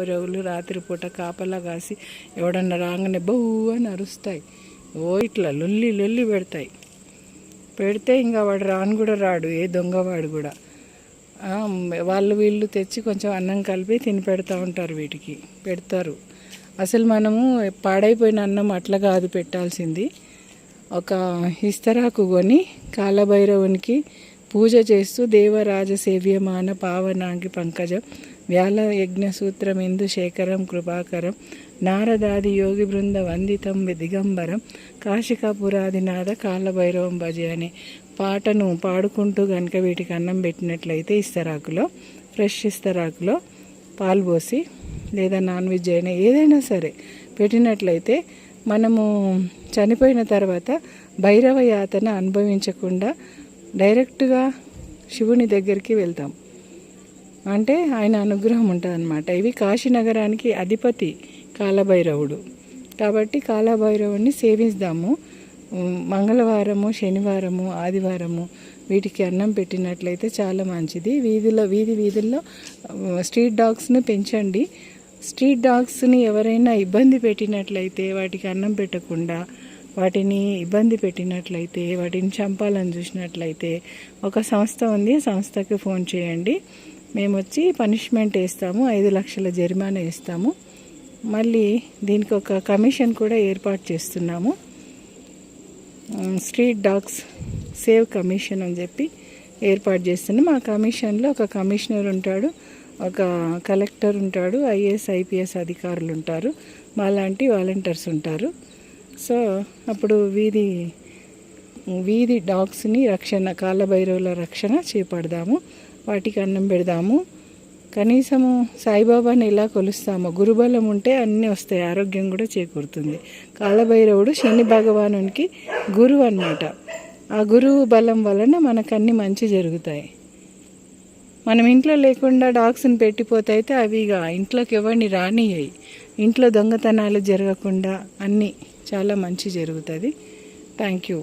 కాలబైరవులు రాత్రిపూట కాపలా కాసి ఎవడన్నా రాగానే బౌ అని అరుస్తాయి. ఓ ఇట్లా లొల్లి లొల్లి పెడతాయి. పెడితే ఇంకా వాడు రాను కూడా రాడు ఏ దొంగవాడు కూడా. వాళ్ళు వీళ్ళు తెచ్చి కొంచెం అన్నం కలిపి తిని పెడతా ఉంటారు వీటికి పెడతారు. అసలు మనము పాడైపోయిన అన్నం అట్లా కాదు పెట్టాల్సింది. ఒక ఇస్తరాకు కొని కాలభైరవునికి పూజ చేస్తూ దేవరాజ సేవ్యమాన పావనాంగి పంకజం వ్యాల యజ్ఞ సూత్రం ఇందు శేఖరం కృపాకరం నారదాది యోగి బృంద వందితం దిగంబరం కాశికాపురాదినాథ కాళ్ళభైరవం భజ అనే పాటను పాడుకుంటూ కనుక వీటికి అన్నం పెట్టినట్లయితే ఇస్తరాకులో ఫ్రెష్ ఇస్తరాకులో పాలు పోసి లేదా నాన్ వెజ్ అయినా ఏదైనా సరే పెట్టినట్లయితే మనము చనిపోయిన తర్వాత భైరవ యాతన అనుభవించకుండా డైరెక్ట్గా శివుని దగ్గరికి వెళ్తాం. అంటే ఆయన అనుగ్రహం ఉంటుంది అనమాట ఇవి కాశీనగరానికి అధిపతి కాలభైరవుడు. కాబట్టి కాలభైరవుడిని సేవిస్తాము. మంగళవారము శనివారము ఆదివారము వీటికి అన్నం పెట్టినట్లయితే చాలా మంచిది. వీధిలో వీధి వీధుల్లో స్ట్రీట్ డాగ్స్ని పెంచండి. స్ట్రీట్ డాగ్స్ని ఎవరైనా ఇబ్బంది పెట్టినట్లయితే వాటికి అన్నం పెట్టకుండా వాటిని ఇబ్బంది పెట్టినట్లయితే వాటిని చంపాలని చూసినట్లయితే ఒక సంస్థ ఉంది. సంస్థకి ఫోన్ చేయండి. మేము వచ్చి పనిష్మెంట్ వేస్తాము. ఐదు లక్షల జరిమానా వేస్తాము. మళ్ళీ దీనికి ఒక కమిషన్ కూడా ఏర్పాటు చేస్తున్నాము. స్ట్రీట్ డాగ్స్ సేవ్ కమిషన్ అని చెప్పి ఏర్పాటు చేస్తున్నాం. ఆ కమిషన్లో ఒక కమిషనర్ ఉంటాడు ఒక కలెక్టర్ ఉంటాడు ఐఏఎస్ ఐపీఎస్ అధికారులు ఉంటారు. మాలాంటి వాలంటీర్స్ ఉంటారు. సో అప్పుడు వీధి వీధి డాగ్స్ని రక్షణ కాళ్ళభైరవుల రక్షణ చేపడదాము. వాటికి అన్నం పెడదాము. కనీసము సాయిబాబాని ఎలా కొలుస్తామో గురుబలం ఉంటే అన్నీ వస్తాయి ఆరోగ్యం కూడా చేకూరుతుంది. కాలభైరవుడు శని భగవానునికి గురువు అన్నమాట. ఆ గురువు బలం వలన మనకన్నీ మంచి జరుగుతాయి. మనం ఇంట్లో లేకుండా డాగ్స్ని పెట్టిపోతే అయితే అవి ఇక ఇంట్లోకి ఎవరిని రానియ్యాయి. ఇంట్లో దొంగతనాలు జరగకుండా అన్నీ చాలా మంచి జరుగుతుంది. Thank you